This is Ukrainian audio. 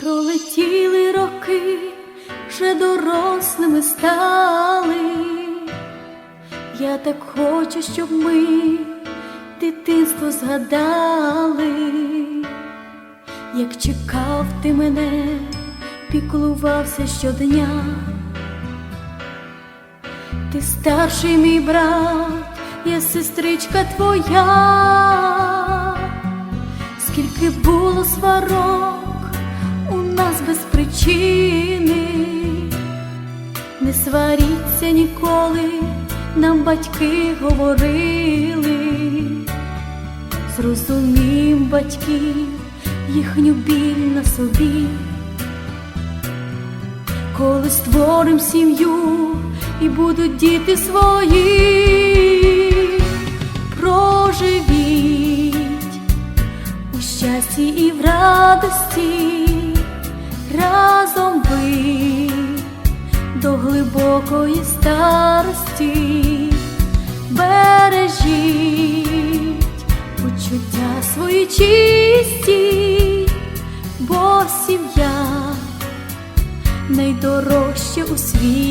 Пролетіли роки, вже дорослими стали. Я так хочу, щоб ми дитинство згадали, як чекав ти мене, піклувався щодня. Ти старший мій брат, я сестричка твоя, скільки було сварок нас без причини, не сваріться ніколи, нам батьки говорили, зрозумім батьків їхню біль на собі. Коли створим сім'ю і будуть діти свої, проживіть у щасті і в радості, до глибокої старості, бережіть почуття свої чисті, бо сім'я найдорожче у світі.